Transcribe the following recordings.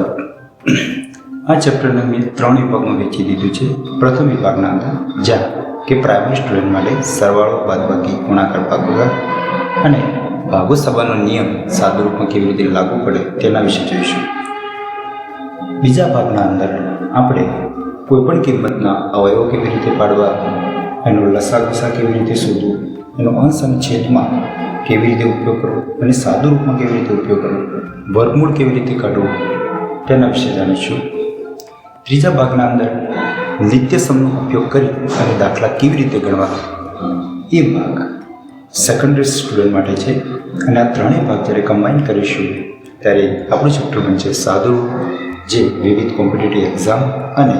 નમસ્કાર આ ચેપ્ટરને મેં ત્રણ વિભાગમાં વેચી દીધું છે. પ્રથમ વિભાગના અંદર જા, કે પ્રાઇમરી સ્ટુડન્ટ માટે સરવાળો, બાદબાકી, ગુણાકાર, ભાગોગાર અને ભાગો સભાનો નિયમ સાદુરૂપમાં કેવી રીતે લાગુ પડે તેના વિશે જોઈશું. બીજા ભાગના અંદર આપણે કોઈપણ કિંમતના અવયવો કેવી રીતે પાડવા, એનો લસા ગુસા કેવી રીતે શોધવું, એનો અંશ અને છેદમાં કેવી રીતે ઉપયોગ કરવો અને સાદુરૂપમાં કેવી રીતે ઉપયોગ કરવો, વર્ગમૂળ કેવી રીતે કાઢવું તેના વિશે જાણીશું ત્રીજા ભાગના અંદર નિત્ય સમનો ઉપયોગ કરી અને દાખલા કેવી રીતે ગણવા એ ભાગ સેકન્ડરી સ્ટુડન્ટ માટે છે અને આ ત્રણેય ભાગ જ્યારે કમ્બાઈન કરીશું, ત્યારે આપણું ચેપ્ટર બનશે સાદું, જે વિવિધ કોમ્પિટેટિવ એક્ઝામ અને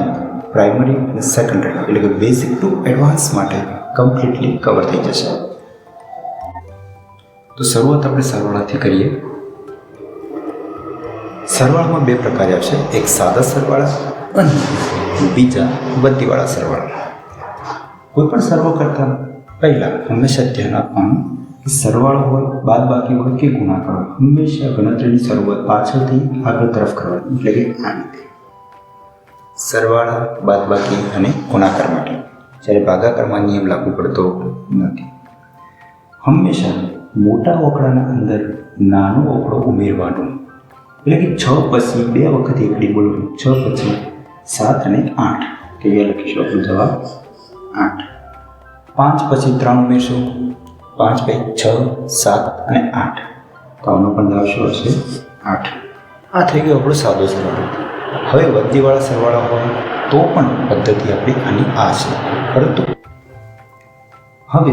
પ્રાઇમરી અને સેકન્ડરી એટલે કે બેઝિક ટુ એડવાન્સ માટે કમ્પ્લીટલી કવર થઈ જશે. તો શરૂઆત આપણે સરવાળાથી કરીએ. સરવાળામાં બે પ્રકાર આવશે. એક સાદા સરવાળા અને બીજા વધીવાળા સરવાળા. કોઈ પણ સર્વ કરતાં પહેલાં હંમેશા ધ્યાન આપવાનું કે સરવાળો હોય બાદ બાકી હોય કે ગુણાકાર હોય, હંમેશા ગણતરીની શરૂઆત પાછળથી આગળ તરફ કરવાની, એટલે કે આ રીતે. સરવાળા બાદ બાકી અને ગુણાકાર માટે. જ્યારે ભાગાકારમાં નિયમ લાગુ પડતો નથી. હંમેશા મોટા ઓકડાના અંદર નાનો ઓકડો ઉમેરવાનો એટલે કે છ પછી બે વખત એકડી બોલવું. છ પછી સાત અને આઠ. કેવી લખીશું આપણો જવાબ? આઠ. પાંચ પછી ત્રણ ઉમેરશું. પાંચ બે છ સાત અને આઠ. તો આનો પણ જવાબ શું હશે આઠ. આ થઈ ગયો આપણો સાદો સરવાળો. હવે વધીવાળા સરવાળા હોય તો પણ પદ્ધતિ આપણી આની આ છે. પરંતુ હવે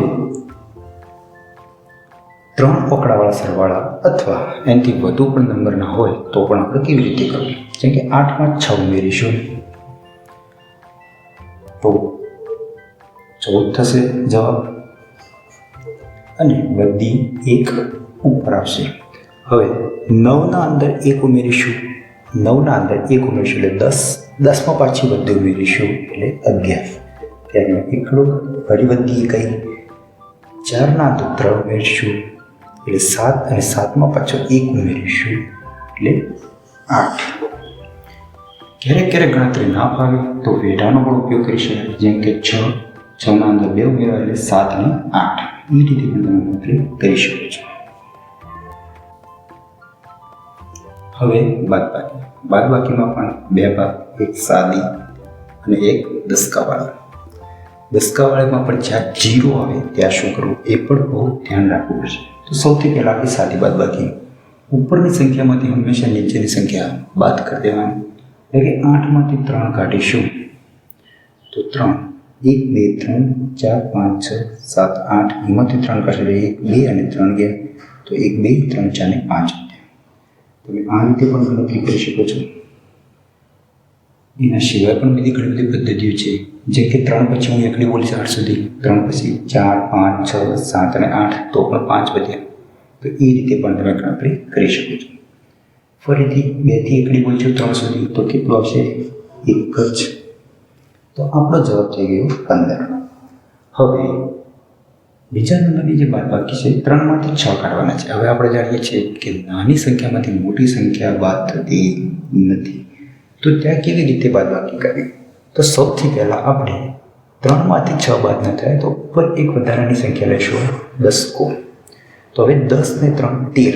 ત્રણ ઓકડાવાળા સરવાળા અથવા એનાથી વધુ પણ નંબરના હોય તો પણ આપણે કેવી રીતે કરવું? જેમ કે આઠમાં છ ઉમેરીશું. તો ચૌદ થશે જવાબ. અને બધી એક ઉપર આવશે. હવે નવના અંદર એક ઉમેરીશું. નવના અંદર એક ઉમેરીશું એટલે દસ. દસમાં પાછી બધી ઉમેરીશું એટલે અગિયાર. ત્યારે એકડો ફરી બધી કઈ? ચારના અંદર ત્રણ ઉમેરીશું. એટલે સાત અને સાતમાં પાછો એક ઉમેરીશું. એટલે આઠ. ક્યારેક ક્યારેક ગણતરી ના ફાવે તો વેઢાનો પણ ઉપયોગ કરી શકાય. જેમ કે છ છના અંદર બે ઉમેરવા એટલે સાત અને આઠ. એ રીતે પણ તમે ગણતરી કરી શકો છો. હવે બાદબાકી. બાદબાકીમાં પણ બે ભાગ, એક સાદી અને એક દસકાવાળી. દસકાવાળામાં પણ જ્યાં જીરો આવે ત્યાં શું કરવું? એ પણ બહુ ધ્યાન રાખવું પડશે. તો સૌથી પહેલાં આપણી સાદી બાદબાકી ઉપરની સંખ્યામાંથી હંમેશા નીચેની સંખ્યા બાદ કરી દેવાની. એટલે કે આઠમાંથી ત્રણ કાઢીશું. તો ત્રણ. એક, બે, ત્રણ, ચાર, પાંચ, છ, સાત, આઠ. એમાંથી ત્રણ કાઢશે એક, બે અને ત્રણ ગયા. તો એક, બે, ત્રણ, ચાર ને પાંચ. તમે આ રીતે પણ ગણતરી કરી શકો છો. એના સિવાય પણ બીજી ઘણી બધી પદ્ધતિઓ છે. જે કે ત્રણ પછી હું એકલી બોલીશ આઠ સુધી. ત્રણ પછી ચાર, પાંચ, છ, સાત અને આઠ, તો પણ પાંચ વધ્યા. તો એ રીતે પણ તમે ગણતરી કરી શકો છો. ફરીથી બેથી એકડી બોલશો ત્રણ સુધી, તો કેટલું આવશે? એક જ. તો આપણો જવાબ થઈ ગયો પંદર. હવે બીજા નંબરની જે બાદ બાકી છે, ત્રણમાંથી છ કાઢવાના છે. હવે આપણે જાણીએ છીએ કે નાની સંખ્યામાંથી મોટી સંખ્યા બાદ થતી નથી. તો ત્યાં કેવી રીતે બાદ બાકી કરવી? તો સૌથી પહેલાં આપણે ત્રણમાંથી છ બાદ ન થાય તો ઉપર એક વધારાની સંખ્યા લેશું દસકો તો હવે દસ ને ત્રણ તેર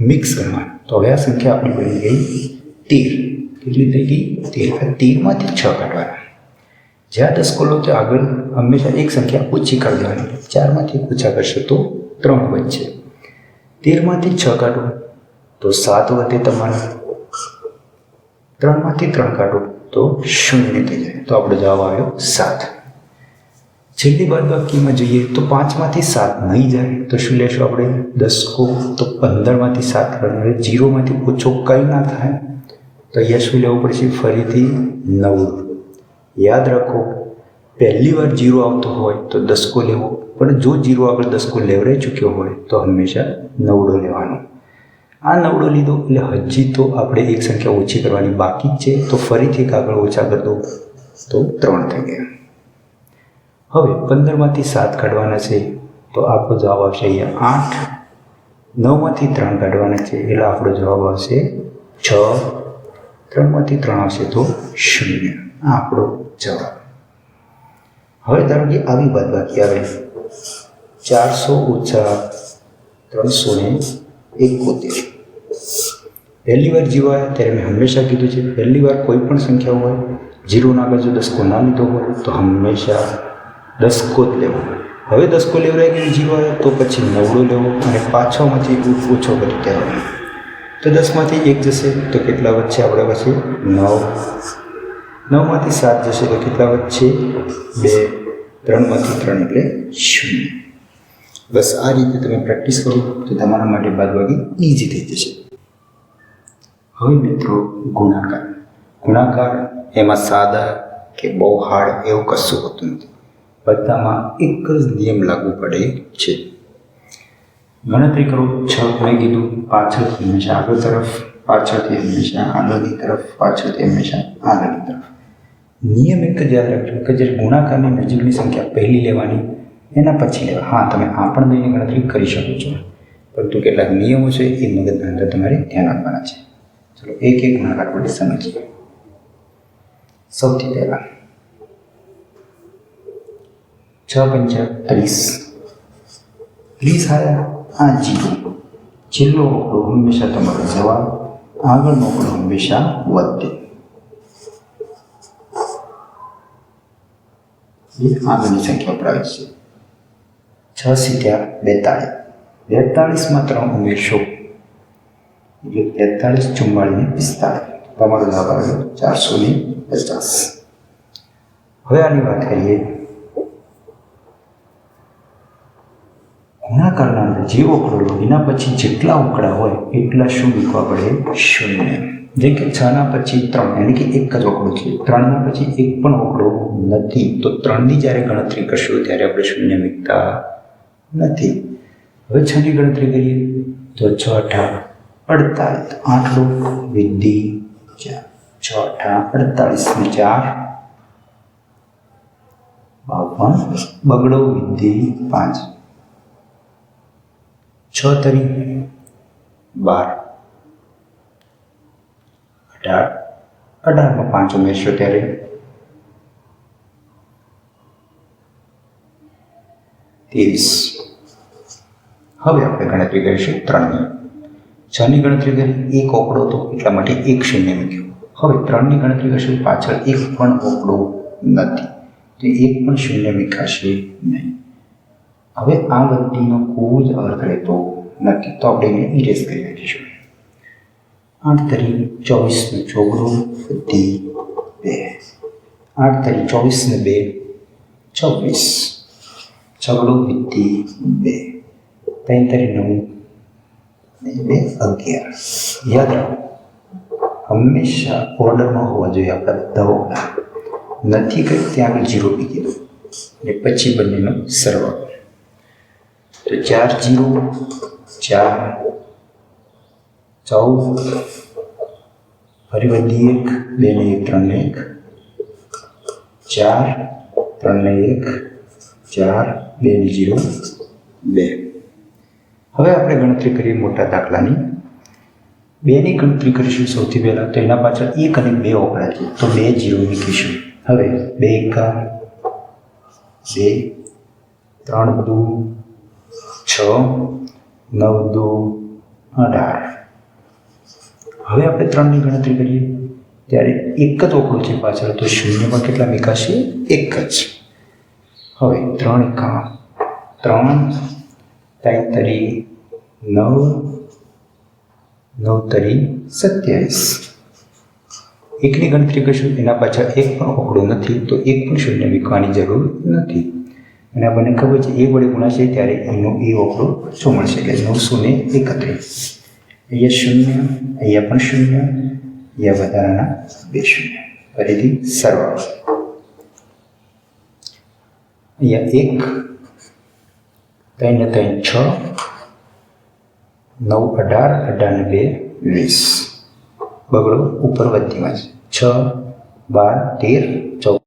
મિક્સ કરવા તો હવે આ સંખ્યા આપણી બની ગઈ તેર. કેટલી થઈ ગઈ? તેર. તેરમાંથી છ કાઢવાના. જ્યાં દસ કોલો તો આગળ હંમેશા એક સંખ્યા ઓછી કાઢવાની ચારમાંથી એક ઓછા કરશો તો ત્રણ વધશે તેરમાંથી છ કાઢો તો સાત વધે તમારા ત્રણમાંથી ત્રણ કાઢો તો શૂન્ય થઈ જાય. તો આપણો જવાબ આવ્યો સાત. છેલ્લી બાદ બાકીમાં જોઈએ તો પાંચમાંથી સાત નહીં જાય તો શું લેશું આપણે? દસકો. તો પંદરમાંથી સાત કાઢવાનું જીરોમાંથી ઓછો કંઈ ના થાય. તો અહીંયા શું લેવું પડશે? ફરીથી નવ. યાદ રાખો, પહેલી વાર જીરો આવતો હોય તો દસકો લેવો. પણ જો જીરો આગળ દસકો લેવડાઈ ચૂક્યો હોય તો હંમેશા નવડો લેવાનો. આ નવડો લીધો એટલે હજી તો આપણે એક સંખ્યા ઓછી કરવાની બાકી જ છે. તો ફરીથી એક આગળ ઓછા કરી દો. તો ત્રણ થઈ ગયા. હવે પંદરમાંથી સાત કાઢવાના છે. તો આપણો જવાબ આવશે અહીંયા આઠ. નવમાંથી ત્રણ કાઢવાના છે એટલે આપણો જવાબ આવશે છ. ત્રણમાંથી ત્રણ આવશે તો શૂન્ય. આ આપણો જવાબ. હવે ધારો કે આવી બાદ બાકી આવે. ચારસો ઓછા ત્રણસો ને એકોતેર. પહેલી વાર જીવાય ત્યારે મેં હંમેશા કીધું છે, પહેલી વાર કોઈ પણ સંખ્યા હોય, જીરોના આગળ જો દસકો ના લીધો હોય, તો હંમેશા દસકો જ લેવો. હવે દસકો લેવડાય જીરો આવે તો પછી નવડો લેવો અને પાછોમાંથી ઓછો કરી દેવાનો તો દસમાંથી એક જશે, તો કેટલા વચ્ચે આપણે પછી નવ. નવમાંથી સાત જશે, તો કેટલા વચ્ચે? બે. ત્રણમાંથી ત્રણ એટલે શૂન્ય. બસ આ રીતે તમે પ્રેક્ટિસ કરો, તો તમારા માટે બાદબાકી ઇઝી થઈ જશે. હવે મિત્રો ગુણાકાર. ગુણાકાર એમાં સાદા કે બહુ હાર્ડ એવું કશું હોતું નથી. બધામાં એક જ નિયમ લાગુ પડે છે. ગણતરી કરો, છ મેં કીધું, પાછળથી હંમેશા આગળ તરફ, પાછળથી હંમેશા આગળની તરફ, પાછળથી હંમેશા આગળની તરફ. નિયમ એક જ યાદ રાખજો કે જ્યારે ગુણાકારની નજીકની સંખ્યા પહેલી લેવાની, એના પછી લેવા. હા, તમે આ પણ દઈને ગણતરી કરી શકો છો. પરંતુ કેટલાક નિયમો છે, એ મગજના અંદર તમારે ધ્યાન આપવાના છે. ચલો એક એક ગુણાકાર વડે સમજીએ સૌથી પહેલા છ પંચા ત્રીસ ત્રીસ આવ્યા આ જીરો છેલ્લો આંકડો હંમેશા તમારો જવાબ આગળનો આંકડો હંમેશા વધે એ આગળની સંખ્યા ઉપર આવે છે છ સીધ્યા બેતાળીસ બેતાળીસમાં ત્રણ ઉમેરશો એટલે બેતાળીસ ચુમ્માળીસ ને પિસ્તાળીસ તમારો જવાબ આવ્યો ચારસો ને પચાસ હવે આની વાત કરીએ. ગુણાકારના અંદર જે ઓકળો એના પછી જેટલા ઓકળા હોય, એટલા શું મૂકવા પડે? શૂન્ય. જેમ કે છના પછી ત્રણ એટલે કે એક જ ઓકળો છે. ત્રણના પછી એક પણ ઓકળો નથી. તો ત્રણની જ્યારે ગણતરી કરશું, ત્યારે આપણે શૂન્ય મૂકતા નથી. હવે છની ગણતરી કરીએ. તો છ અઠા અડતાલીસ. આઠડો વિધિ ચાર. છ અઠા અડતાલીસ ને ચાર. બાવન. બગડો વિધિ પાંચ. છ તરી, બાર. અઢાર. અઢારમાં પાંચ ઉમેરશો ત્યારે. ત્રેવીસ. હવે આપણે ગણતરી કરીશું ત્રણની. છની ગણતરી કરી, એક ઓકડો હતો, એટલા માટે એક શૂન્ય મૂક્યું. હવે ત્રણની ગણતરી કરશે, પાછળ એક પણ ઓકડો નથી. તો એક પણ શૂન્ય મૂકાશે નહીં. હવે આ વધતીનો કોઈ જ અર્થ રહેતો નથી. તો આપણે એને ઇરેઝ કરી નાખીશું. આઠ તરી ચોવીસનો ચોગડો વધી બે. આઠ તરી ચોવીસ ને બે ચોવીસ છગડો વધી બે. ત્રણ તરી નવ ને બે અગિયાર યાદ રાખો હંમેશા ઓર્ડરમાં હોવા જોઈએ આપણા બધા ઓર્ડર નથી કરી ત્યાં આગળ જીરો મૂકી દો ને પછી બંનેનો સરવાળો તો ચાર જીરો ચાર ચૌદ ફરી વધી એક બે ને એક ત્રણ ને એક ચાર ત્રણ ને એક ચાર બે ને જીરો બે હવે આપણે ગણતરી કરીએ મોટા દાખલાની. બેની ગણતરી કરીશું સૌથી પહેલાં, તો એના પાછળ એક અને બે ઓકળા છે. તો બે જીરો મૂકીશું. હવે બે એકા, બે, ત્રણ દુ, છ, નવ દુ, અઢાર. હવે આપણે ત્રણની ગણતરી કરીએ. ત્યારે એક જ ઓકળો છે પાછળ, તો શૂન્યમાં કેટલા મીકાશે? એક જ. હવે ત્રણ એકા, ત્રણ ત્રણ તરી નવ નવ તરી સત્યાવીસ. એકની ગણતરી કરશું, એના પાછળ એક પણ ઓકળો નથી, તો એક પણ શૂન્ય મૂકવાની જરૂર નથી. અને આપણને ખબર છે, એ વડે ગુણાશે ત્યારે એનો એ ઓકડો શું મળશે? એટલે નવસો ને એકત્રીસ. અહીંયા શૂન્ય, અહીંયા પણ શૂન્ય, અહીંયા વધારાના બે શૂન્ય. ફરીથી સરવાળો. અહીંયા એક ત્રણ ને ત્રણ છ નવ અઢાર અઢાર ને બે વીસ. બગડો ઉપર વધતીમાં છે છ બાર તેર ચૌદ.